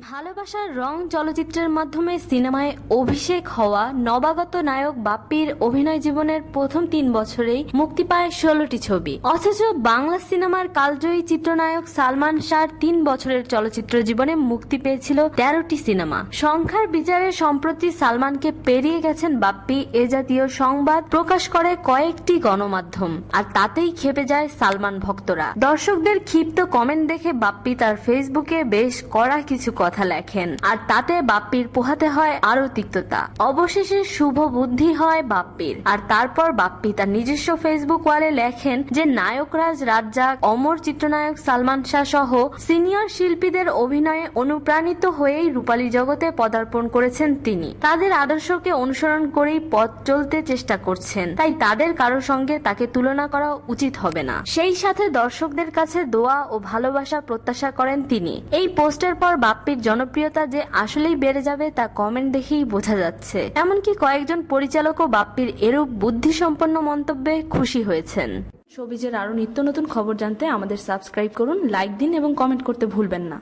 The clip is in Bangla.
ভালোবাসার রং চলচ্চিত্রের মাধ্যমে সিনেমায় অভিষেক হওয়া নবাগত নায়ক বাপ্পির অভিনয় জীবনের প্রথম তিন বছরেই মুক্তি পায় ষোলোটি ছবি। অথচ বাংলা সিনেমার কালজয়ী চিত্রনায়ক সালমান শাহর তিন বছরের চলচ্চিত্র জীবনে মুক্তি পেয়েছিল তেরোটি সিনেমা। সংখ্যার বিচারে সম্প্রতি সালমানকে পেরিয়ে গেছেন বাপ্পি, এ জাতীয় সংবাদ প্রকাশ করে কয়েকটি গণমাধ্যম। আর তাতেই খেপে যায় সালমান ভক্তরা। দর্শকদের ক্ষিপ্ত কমেন্ট দেখে বাপ্পি তার ফেসবুকে বেশ কড়া কিছু কথা লেখেন। আর তাতে বাপ্পির পোহাতে হয় আরও তিক্ততা। অবশেষে শুভ বুদ্ধি হয় বাপ্পির। আর তারপর বাপ্পি তার নিজস্ব ফেসবুক ওয়ালে লেখেন যে, নায়করাজ রাজ্জাক, অমর চিত্রনায়ক সালমান শাহ সহ সিনিয়র শিল্পীদের অভিনয়ে অনুপ্রাণিত হয়েই রূপালী জগতে পদার্পণ করেছেন তিনি। তাদের আদর্শকে অনুসরণ করেই পথ চলতে চেষ্টা করছেন। তাই তাদের কারও সঙ্গে তাকে তুলনা করা উচিত হবে না। সেই সাথে দর্শকদের কাছে দোয়া ও ভালোবাসা প্রত্যাশা করেন তিনি। এই পোস্টের পর বাপ্পির জনপ্রিয়তা যে আসলেই বেড়ে যাবে তা কমেন্ট দেখেই বোঝা যাচ্ছে। এমনকি কয়েকজন পরিচালকও বাপ্পির এরূপ বুদ্ধিসম্পন্ন মন্তব্যে খুশি হয়েছেন। সবিজের আরও নিত্য নতুন খবর জানতে আমাদের সাবস্ক্রাইব করুন লাইক দিন এবং কমেন্ট করতে ভুলবেন না।